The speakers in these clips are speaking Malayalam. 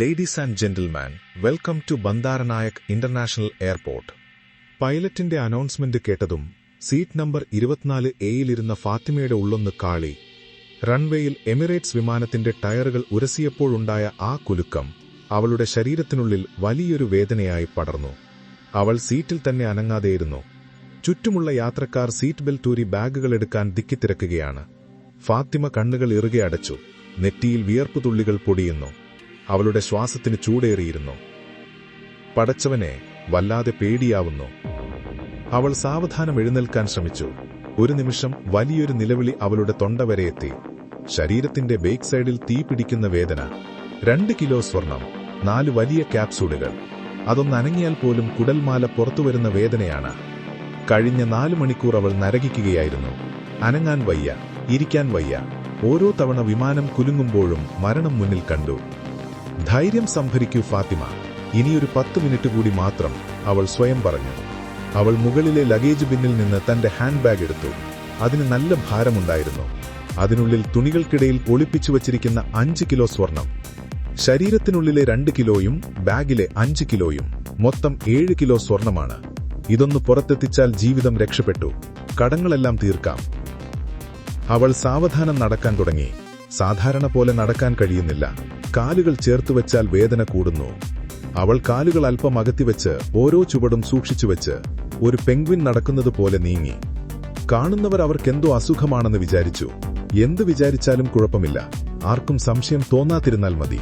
Ladies and gentleman welcome to Bandaranaike international airport പൈലറ്റിന്റെ announcement കേട്ടതും സീറ്റ് നമ്പർ ഇരുപത്തിനാല് എയിലിരുന്ന ഫാത്തിമയുടെ ഉള്ളൊന്ന് കാളി റൺവേയിൽ എമിറേറ്റ്സ് വിമാനത്തിന്റെ ടയറുകൾ ഉരസിയപ്പോഴുണ്ടായ ആ കുലുക്കം അവളുടെ ശരീരത്തിനുള്ളിൽ വലിയൊരു വേദനയായി പടർന്നു. അവൾ സീറ്റിൽ തന്നെ അനങ്ങാതെയിരുന്നു. ചുറ്റുമുള്ള യാത്രക്കാർ സീറ്റ് ബെൽറ്റ് ഊരി ബാഗുകൾ എടുക്കാൻ ദിക്കിത്തിരക്കുകയാണ് ഫാത്തിമ കണ്ണുകൾ ഇറുകെ അടച്ചു നെറ്റിയിൽ വിയർപ്പ് തുള്ളികൾ പൊടിയുന്നു. അവളുടെ ശ്വാസത്തിന് ചൂടേറിയിരുന്നു. പടച്ചവനെ വല്ലാതെ പേടിയാവുന്നു. അവൾ സാവധാനം എഴുന്നേൽക്കാൻ ശ്രമിച്ചു. ഒരു നിമിഷം വലിയൊരു നിലവിളി അവളുടെ തൊണ്ട വരെ എത്തി. ശരീരത്തിന്റെ ബേക്ക് സൈഡിൽ തീ പിടിക്കുന്ന വേദന. രണ്ട് കിലോ സ്വർണം നാല് വലിയ ക്യാപ്സൂളുകൾ അതൊന്ന് അനങ്ങിയാൽ പോലും കുടൽമാല പുറത്തുവരുന്ന വേദനയാണ്. കഴിഞ്ഞ നാല് മണിക്കൂർ അവൾ നരകിക്കുകയായിരുന്നു. അനങ്ങാൻ വയ്യ ഇരിക്കാൻ വയ്യ. ഓരോ തവണ വിമാനം കുലുങ്ങുമ്പോഴും മരണം മുന്നിൽ കണ്ടു. ധൈര്യം സംഭരിക്കൂ ഫാത്തിമ. ഇനിയൊരു പത്ത് മിനിറ്റ് കൂടി മാത്രം അവൾ സ്വയം പറഞ്ഞു. അവൾ മുകളിലെ ലഗേജ് ബിന്നിൽ നിന്ന് തന്റെ ഹാൻഡ് ബാഗ് എടുത്തു. അതിന് നല്ല ഭാരമുണ്ടായിരുന്നു. അതിനുള്ളിൽ തുണികൾക്കിടയിൽ ഒളിപ്പിച്ചു വച്ചിരിക്കുന്ന അഞ്ച് കിലോ സ്വർണം. ശരീരത്തിനുള്ളിലെ രണ്ട് കിലോയും ബാഗിലെ അഞ്ച് കിലോയും മൊത്തം ഏഴ് കിലോ സ്വർണമാണ്. ഇതൊന്ന് പുറത്തെത്തിച്ചാൽ ജീവിതം രക്ഷപ്പെട്ടു. കടങ്ങളെല്ലാം തീർക്കാം. അവൾ സാവധാനം നടക്കാൻ തുടങ്ങി. സാധാരണ പോലെ നടക്കാൻ കഴിയുന്നില്ല. കാലുകൾ ചേർത്ത് വെച്ചാൽ വേദന കൂടുന്നു. അവൾ കാലുകൾ അല്പം അകത്തിവെച്ച് ഓരോ ചുവടും സൂക്ഷിച്ചു വെച്ച് ഒരു പെങ്വിൻ നടക്കുന്നത് പോലെ നീങ്ങി. കാണുന്നവർ അവർക്കെന്തോ അസുഖമാണെന്ന് വിചാരിച്ചു. എന്ത് വിചാരിച്ചാലും കുഴപ്പമില്ല. ആർക്കും സംശയം തോന്നാതിരുന്നാൽ മതി.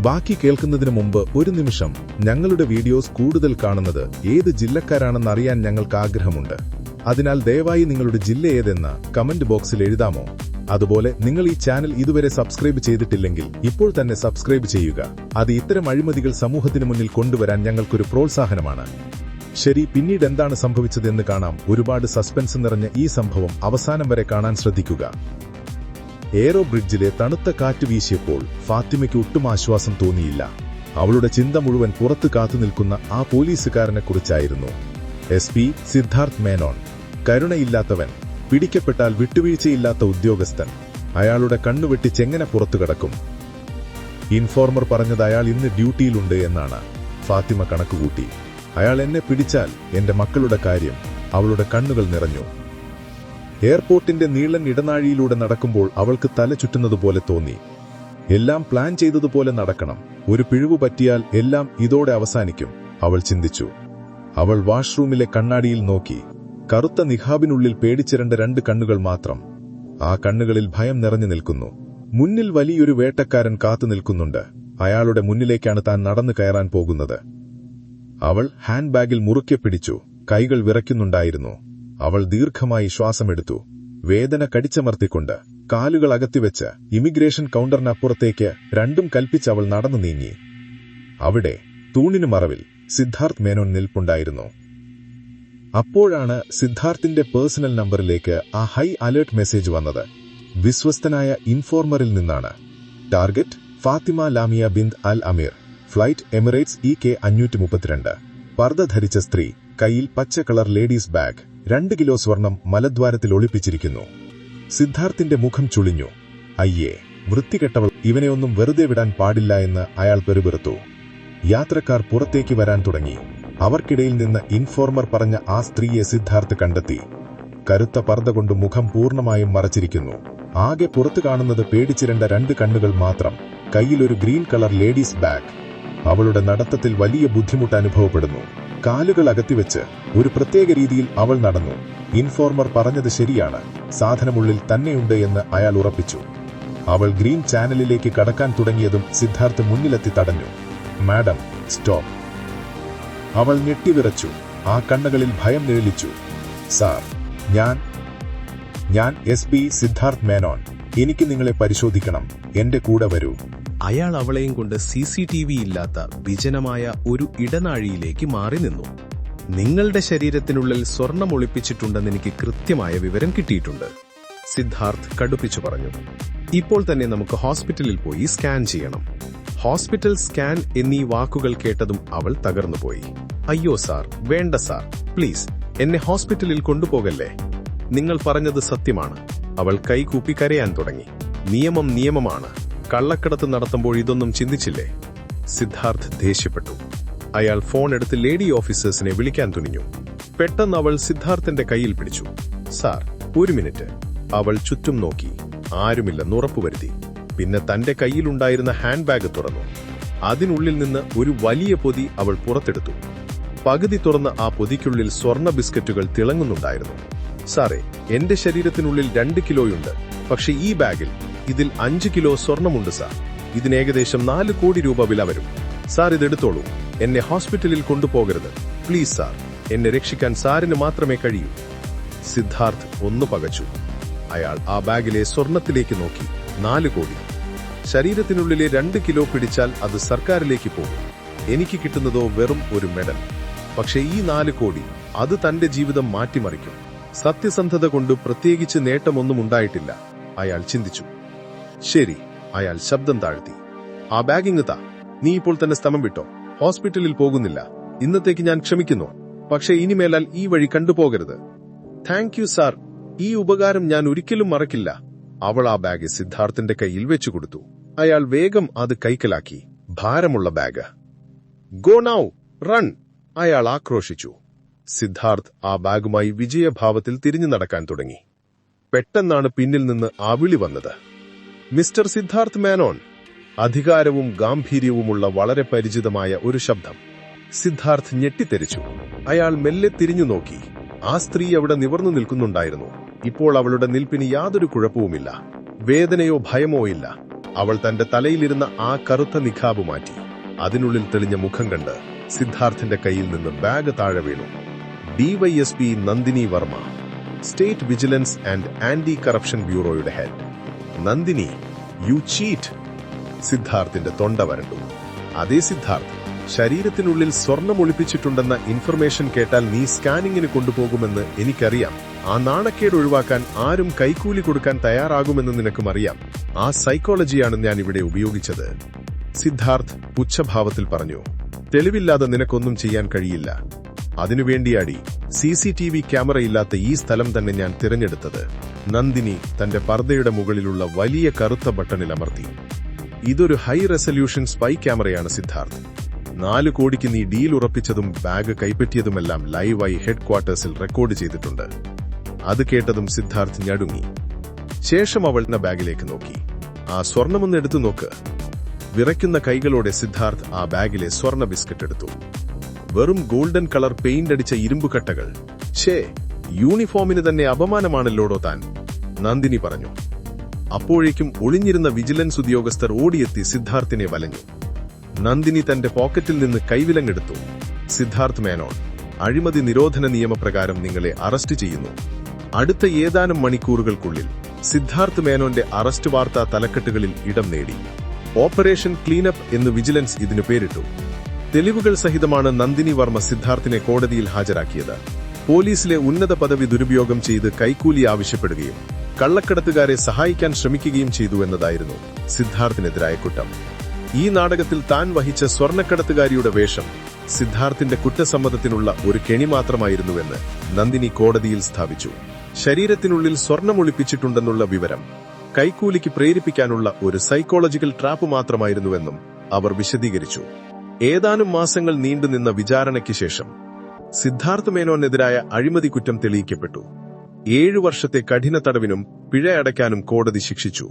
ബാക്കി കേൾക്കുന്നതിന് മുമ്പ് ഒരു നിമിഷം ഞങ്ങളുടെ വീഡിയോസ് കൂടുതൽ കാണുന്നത് ഏത് ജില്ലക്കാരാണെന്ന് അറിയാൻ ഞങ്ങൾക്ക് ആഗ്രഹമുണ്ട്. അതിനാൽ ദയവായി നിങ്ങളുടെ ജില്ല ഏതെന്ന് കമന്റ് ബോക്സിൽ എഴുതാമോ? അതുപോലെ നിങ്ങൾ ഈ ചാനൽ ഇതുവരെ സബ്സ്ക്രൈബ് ചെയ്തിട്ടില്ലെങ്കിൽ ഇപ്പോൾ തന്നെ സബ്സ്ക്രൈബ് ചെയ്യുക. അത് ഇത്തരം അഴിമതികൾ സമൂഹത്തിന് മുന്നിൽ കൊണ്ടുവരാൻ ഞങ്ങൾക്കൊരു പ്രോത്സാഹനമാണ്. ശരി പിന്നീട് എന്താണ് സംഭവിച്ചതെന്ന് കാണാം. ഒരുപാട് സസ്പെൻസ് നിറഞ്ഞ ഈ സംഭവം അവസാനം വരെ കാണാൻ ശ്രദ്ധിക്കുക. എയറോ ബ്രിഡ്ജിലെ തണുത്ത കാറ്റ് വീശിയപ്പോൾ ഫാത്തിമയ്ക്ക് ഒട്ടും ആശ്വാസം തോന്നിയില്ല. അവളുടെ ചിന്ത മുഴുവൻ പുറത്തു കാത്തുനിൽക്കുന്ന ആ പോലീസുകാരനെ കുറിച്ചായിരുന്നു. S P Siddharth Menon. കരുണയില്ലാത്തവൻ. പിടിക്കപ്പെട്ടാൽ വിട്ടുവീഴ്ചയില്ലാത്ത ഉദ്യോഗസ്ഥൻ. അയാളുടെ കണ്ണുവെട്ടി ചെങ്ങനെ പുറത്തു കിടക്കും. ഇൻഫോർമർ പറഞ്ഞത് അയാൾ ഇന്ന് ഡ്യൂട്ടിയിലുണ്ട് എന്നാണ്. ഫാത്തിമ കണക്കുകൂട്ടി. അയാൾ എന്നെ പിടിച്ചാൽ എന്റെ മക്കളുടെ കാര്യം അവളുടെ കണ്ണുകൾ നിറഞ്ഞു. എയർപോർട്ടിന്റെ നീളൻ ഇടനാഴിയിലൂടെ നടക്കുമ്പോൾ അവൾക്ക് തല ചുറ്റുന്നതുപോലെ തോന്നി. എല്ലാം പ്ലാൻ ചെയ്തതുപോലെ നടക്കണം. ഒരു പിഴവ് പറ്റിയാൽ എല്ലാം ഇതോടെ അവസാനിക്കും അവൾ ചിന്തിച്ചു. അവൾ വാഷ്റൂമിലെ കണ്ണാടിയിൽ നോക്കി. കറുത്ത നിഹാബിനുള്ളിൽ പേടിച്ചിരണ്ട രണ്ട് കണ്ണുകൾ മാത്രം. ആ കണ്ണുകളിൽ ഭയം നിറഞ്ഞു നിൽക്കുന്നു. മുന്നിൽ വലിയൊരു വേട്ടക്കാരൻ കാത്തു നിൽക്കുന്നുണ്ട്. അയാളുടെ മുന്നിലേക്കാണ് താൻ നടന്നു കയറാൻ പോകുന്നത്. അവൾ ഹാൻഡ് ബാഗിൽ മുറുക്കെ പിടിച്ചു. കൈകൾ വിറയ്ക്കുന്നുണ്ടായിരുന്നു. അവൾ ദീർഘമായി ശ്വാസമെടുത്തു. വേദന കടിച്ചമർത്തിക്കൊണ്ട് കാലുകൾ അകത്തിവെച്ച് ഇമിഗ്രേഷൻ കൗണ്ടറിനപ്പുറത്തേക്ക് രണ്ടും കൽപ്പിച്ച് അവൾ നടന്നു നീങ്ങി. അവിടെ തൂണിനു മറവിൽ സിദ്ധാർത്ഥ് മേനോൻ നിൽപ്പുണ്ടായിരുന്നു. അപ്പോഴാണ് സിദ്ധാർത്ഥിന്റെ പേഴ്സണൽ നമ്പറിലേക്ക് ആ ഹൈ അലേർട്ട് മെസ്സേജ് വന്നത്. വിശ്വസ്തനായ ഇൻഫോർമറിൽ നിന്നാണ്. Target Fathima Lamiya Bint Al Ameer. Flight Emirates E K അഞ്ഞൂറ്റി മുപ്പത്തിരണ്ട് പർദ്ദ ധരിച്ച സ്ത്രീ കയ്യിൽ പച്ച കളർ ലേഡീസ് ബാഗ് രണ്ട് കിലോ സ്വർണം മലദ്വാരത്തിൽ ഒളിപ്പിച്ചിരിക്കുന്നു. സിദ്ധാർത്ഥിന്റെ മുഖം ചുളിഞ്ഞു. അയ്യേ വൃത്തികെട്ടവൾ ഇവനെ ഒന്നും വെറുതെ വിടാൻ പാടില്ല എന്ന് അയാൾ പെരുപിറുത്തു. യാത്രക്കാർ പുറത്തേക്ക് വരാൻ തുടങ്ങി. അവർക്കിടയിൽ നിന്ന് ഇൻഫോർമർ പറഞ്ഞ ആ സ്ത്രീയെ സിദ്ധാർത്ഥ് കണ്ടെത്തി. കരുത്ത പർദ്ദ കൊണ്ട് മുഖം പൂർണമായും മറച്ചിരിക്കുന്നു. ആകെ പുറത്തു കാണുന്നത് പേടിച്ചിരണ്ട രണ്ട് കണ്ണുകൾ മാത്രം. കയ്യിലൊരു ഗ്രീൻ കളർ ലേഡീസ് ബാഗ്. അവളുടെ നടത്തത്തിൽ വലിയ ബുദ്ധിമുട്ട് അനുഭവപ്പെടുന്നു. കാലുകൾ അകത്തിവെച്ച് ഒരു പ്രത്യേക രീതിയിൽ അവൾ നടന്നു. ഇൻഫോർമർ പറഞ്ഞത് ശരിയാണ്. സാധനമുള്ളിൽ തന്നെയുണ്ട് എന്ന് അയാൾ ഉറപ്പിച്ചു. അവൾ ഗ്രീൻ ചാനലിലേക്ക് കടക്കാൻ തുടങ്ങിയതും സിദ്ധാർത്ഥ് മുന്നിലെത്തി തടഞ്ഞു. Madam stop. അവൾ ഞെട്ടിവിറച്ചു. ആ കണ്ണുകളിൽ ഭയം നിഴലിച്ചു. സാർ ഞാൻ ഞാൻ എസ് ബി സിദ്ധാർത്ഥ് മേനോൻ. എനിക്ക് നിങ്ങളെ പരിശോധിക്കണം. എന്റെ കൂടെ വരൂ. അയാൾ അവളെയും കൊണ്ട് സി സി ടി വി ഇല്ലാത്ത വിജനമായ ഒരു ഇടനാഴിയിലേക്ക് മാറി നിന്നു. നിങ്ങളുടെ ശരീരത്തിനുള്ളിൽ സ്വർണം ഒളിപ്പിച്ചിട്ടുണ്ടെന്ന് എനിക്ക് കൃത്യമായ വിവരം കിട്ടിയിട്ടുണ്ട് സിദ്ധാർത്ഥ് കടുപ്പിച്ചു പറഞ്ഞു. ഇപ്പോൾ തന്നെ നമുക്ക് ഹോസ്പിറ്റലിൽ പോയി സ്കാൻ ചെയ്യണം. ഹോസ്പിറ്റൽ സ്കാൻ എന്നീ വാക്കുകൾ കേട്ടതും അവൾ തകർന്നുപോയി. അയ്യോ സാർ വേണ്ട സാർ. പ്ലീസ് എന്നെ ഹോസ്പിറ്റലിൽ കൊണ്ടുപോകല്ലേ? നിങ്ങൾ പറഞ്ഞത് സത്യമാണ്. അവൾ കൈകൂപ്പി കരയാൻ തുടങ്ങി. നിയമം നിയമമാണ്. കള്ളക്കടത്ത് നടത്തുമ്പോൾ ഇതൊന്നും ചിന്തിച്ചില്ലേ? സിദ്ധാർത്ഥ് ദേഷ്യപ്പെട്ടു. അയാൾ ഫോൺ എടുത്ത് ലേഡി ഓഫീസേഴ്സിനെ വിളിക്കാൻ തുനിഞ്ഞു. പെട്ടെന്ന് അവൾ സിദ്ധാർത്ഥന്റെ കയ്യിൽ പിടിച്ചു. സാർ ഒരു മിനിറ്റ്. അവൾ ചുറ്റും നോക്കി. ആരുമില്ലെന്ന് ഉറപ്പുവരുത്തി. പിന്നെ തന്റെ കയ്യിലുണ്ടായിരുന്ന ഹാൻഡ് ബാഗ് തുറന്നു. അതിനുള്ളിൽ നിന്ന് ഒരു വലിയ പൊതി അവൾ പുറത്തെടുത്തു. പകുതി തുറന്ന ആ പൊതിക്കുള്ളിൽ സ്വർണ ബിസ്ക്കറ്റുകൾ തിളങ്ങുന്നുണ്ടായിരുന്നു. സാറേ എന്റെ ശരീരത്തിനുള്ളിൽ രണ്ട് കിലോയുണ്ട്. പക്ഷെ ഈ ബാഗിൽ ഇതിൽ അഞ്ച് കിലോ സ്വർണമുണ്ട് സാർ. ഇതിനേകദേശം നാല് കോടി രൂപ വില വരും. സാർ ഇതെടുത്തോളൂ എന്നെ ഹോസ്പിറ്റലിൽ കൊണ്ടുപോകരുത്. Please sir. എന്നെ രക്ഷിക്കാൻ സാറിന് മാത്രമേ കഴിയൂ. സിദ്ധാർത്ഥ് ഒന്ന് പകച്ചു. അയാൾ ആ ബാഗിലെ സ്വർണത്തിലേക്ക് നോക്കി. നാല് കോടി. ശരീരത്തിനുള്ളിലെ രണ്ട് കിലോ പിടിച്ചാൽ അത് സർക്കാരിലേക്ക് പോകും. എനിക്ക് കിട്ടുന്നതോ വെറും ഒരു മെഡൽ. പക്ഷേ ഈ നാല് കോടി അത് തന്റെ ജീവിതം മാറ്റിമറിക്കും. സത്യസന്ധത കൊണ്ട് പ്രത്യേകിച്ച് നേട്ടമൊന്നും ഉണ്ടായിട്ടില്ല. അയാൾ ചിന്തിച്ചു. ശരി അയാൾ ശബ്ദം താഴ്ത്തി. ആ ബാഗിങ് താ. നീ ഇപ്പോൾ തന്നെ സ്ഥലം വിട്ടോ? ഹോസ്പിറ്റലിൽ പോകുന്നില്ല. ഇന്നത്തേക്ക് ഞാൻ ക്ഷമിക്കുന്നു. പക്ഷേ ഇനിമേലാൽ ഈ വഴി കണ്ടുപോകരുത്. Thank you sir. ഈ ഉപകാരം ഞാൻ ഒരിക്കലും മറക്കില്ല. അവൾ ആ ബാഗ് സിദ്ധാർത്ഥിന്റെ കയ്യിൽ വെച്ചു കൊടുത്തു. അയാൾ വേഗം അത് കൈക്കലാക്കി. ഭാരമുള്ള ബാഗ്. Go now run! അയാൾ ആക്രോശിച്ചു. സിദ്ധാർത്ഥ് ആ ബാഗുമായി വിജയഭാവത്തിൽ തിരിഞ്ഞു നടക്കാൻ തുടങ്ങി. പെട്ടെന്നാണ് പിന്നിൽ നിന്ന് ആ വിളി വന്നത്. മിസ്റ്റർ സിദ്ധാർത്ഥ് മേനോൻ അധികാരവും ഗാംഭീര്യവുമുള്ള വളരെ പരിചിതമായ ഒരു ശബ്ദം. സിദ്ധാർത്ഥ് ഞെട്ടിത്തെരിച്ചു അയാൾ മെല്ലെ തിരിഞ്ഞു നോക്കി. ആ സ്ത്രീ അവിടെ നിവർന്നു നിൽക്കുന്നുണ്ടായിരുന്നു. ഇപ്പോൾ അവളുടെ നിൽപ്പിന് യാതൊരു കുഴപ്പവുമില്ല. വേദനയോ ഭയമോ ഇല്ല. അവൾ തന്റെ തലയിലിരുന്ന ആ കറുത്ത നിഖാബ് മാറ്റി. അതിനുള്ളിൽ തെളിഞ്ഞ മുഖം കണ്ട് സിദ്ധാർത്ഥിന്റെ കയ്യിൽ നിന്ന് ബാഗ് താഴെ വീണു. DYSP Nandini Varma state vigilance and anti corruption ബ്യൂറോയുടെ head. Nandini you cheat. സിദ്ധാർത്ഥിന്റെ തൊണ്ട വരണ്ടു. അതേ സിദ്ധാർത്ഥ് ശരീരത്തിനുള്ളിൽ സ്വർണം ഒളിപ്പിച്ചിട്ടുണ്ടെന്ന ഇൻഫർമേഷൻ കേട്ടാൽ നീ സ്കാനിങ്ങിന് കൊണ്ടുപോകുമെന്ന് എനിക്കറിയാം. ആ നാണക്കേട് ഒഴിവാക്കാൻ ആരും കൈക്കൂലി കൊടുക്കാൻ തയ്യാറാകുമെന്ന് നിനക്കും അറിയാം. ആ സൈക്കോളജിയാണ് ഞാൻ ഇവിടെ ഉപയോഗിച്ചത്. സിദ്ധാർത്ഥ് പുച്ഛഭാവത്തിൽ പറഞ്ഞു തെളിവില്ലാതെ നിനക്കൊന്നും ചെയ്യാൻ കഴിയില്ല. അതിനുവേണ്ടിയാടി സി സി ടി വി ക്യാമറയില്ലാത്ത ഈ സ്ഥലം തന്നെ ഞാൻ തിരഞ്ഞെടുത്തത്. നന്ദിനി തന്റെ പർദ്ദയുടെ മുകളിലുള്ള വലിയ കറുത്ത ബട്ടണിൽ അമർത്തി. ഇതൊരു ഹൈ റെസല്യൂഷൻ സ്പൈ ക്യാമറയാണ് സിദ്ധാർത്ഥ്. നാല് കോടിക്ക് നീ ഡീൽ ഉറപ്പിച്ചതും ബാഗ് കൈപ്പറ്റിയതുമെല്ലാം ലൈവായി ഹെഡ് ക്വാർട്ടേഴ്സിൽ റെക്കോർഡ് ചെയ്തിട്ടുണ്ട്. അത് കേട്ടതും സിദ്ധാർത്ഥ് ഞടുങ്ങി. ശേഷം അവൾ ബാഗിലേക്ക് നോക്കി. ആ സ്വർണമൊന്ന് എടുത്തു നോക്ക്. വിറയ്ക്കുന്ന കൈകളോടെ സിദ്ധാർത്ഥ് ആ ബാഗിലെ സ്വർണ ബിസ്ക്കറ്റ് എടുത്തു. വെറും ഗോൾഡൻ കളർ പെയിന്റ് അടിച്ച ഇരുമ്പ് കട്ടകൾ. ഛേ യൂണിഫോമിന് തന്നെ അപമാനമാണല്ലോടോ താൻ? നന്ദിനി പറഞ്ഞു. അപ്പോഴേക്കും ഒളിഞ്ഞിരുന്ന വിജിലൻസ് ഉദ്യോഗസ്ഥർ ഓടിയെത്തി സിദ്ധാർത്ഥിനെ വലഞ്ഞു. നന്ദിനി തന്റെ പോക്കറ്റിൽ നിന്ന് കൈവിലങ്ങെടുത്തു. സിദ്ധാർത്ഥ് മേനോൻ അഴിമതി നിരോധന നിയമപ്രകാരം നിങ്ങളെ അറസ്റ്റ് ചെയ്യുന്നു. അടുത്ത ഏതാനും മണിക്കൂറുകൾക്കുള്ളിൽ സിദ്ധാർത്ഥ് മേനോന്റെ അറസ്റ്റ് വാർത്താ തലക്കെട്ടുകളിൽ ഇടം നേടി. ഓപ്പറേഷൻ ക്ലീനപ്പ് എന്ന് വിജിലൻസ് ഇതിനു പേരിട്ടു. തെളിവുകൾ സഹിതമാണ് നന്ദിനി വർമ്മ സിദ്ധാർത്ഥിനെ കോടതിയിൽ ഹാജരാക്കിയത്. പോലീസിലെ ഉന്നത പദവി ദുരുപയോഗം ചെയ്ത് കൈക്കൂലി ആവശ്യപ്പെടുകയും കള്ളക്കടത്തുകാരെ സഹായിക്കാൻ ശ്രമിക്കുകയും ചെയ്തു എന്നതായിരുന്നു സിദ്ധാർത്ഥിനെതിരായ കുറ്റം. ഈ നാടകത്തിൽ താൻ വഹിച്ച സ്വർണക്കടത്തുകാരിയുടെ വേഷം സിദ്ധാർത്ഥിന്റെ കുറ്റസമ്മതത്തിനുള്ള ഒരു കെണി മാത്രമായിരുന്നുവെന്ന് നന്ദിനി കോടതിയിൽ സ്ഥാപിച്ചു. ശരീരത്തിനുള്ളിൽ സ്വർണം ഒളിപ്പിച്ചിട്ടുണ്ടെന്നുള്ള വിവരം കൈക്കൂലിക്ക് പ്രേരിപ്പിക്കാനുള്ള ഒരു സൈക്കോളജിക്കൽ ട്രാപ്പ് മാത്രമായിരുന്നുവെന്നും അവർ വിശദീകരിച്ചു. ഏതാനും മാസങ്ങൾ നീണ്ടുനിന്ന വിചാരണയ്ക്ക് ശേഷം സിദ്ധാർത്ഥ് മേനോനെതിരായ അഴിമതി കുറ്റം തെളിയിക്കപ്പെട്ടു. ഏഴു വർഷത്തെ കഠിന തടവിനും പിഴയടയ്ക്കാനും കോടതി ശിക്ഷിച്ചു.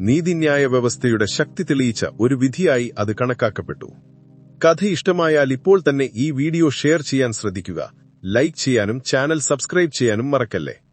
നീതിന്യായ വ്യവസ്ഥയുടെ ശക്തി തെളിയിച്ച ഒരു വിധിയായി അത് കണക്കാക്കപ്പെട്ടു. കഥ ഇഷ്ടമായാൽ ഇപ്പോൾ തന്നെ ഈ വീഡിയോ ഷെയർ ചെയ്യാൻ ശ്രദ്ധിക്കുക. ലൈക്ക് ചെയ്യാനും ചാനൽ സബ്സ്ക്രൈബ് ചെയ്യാനും മറക്കല്ലേ?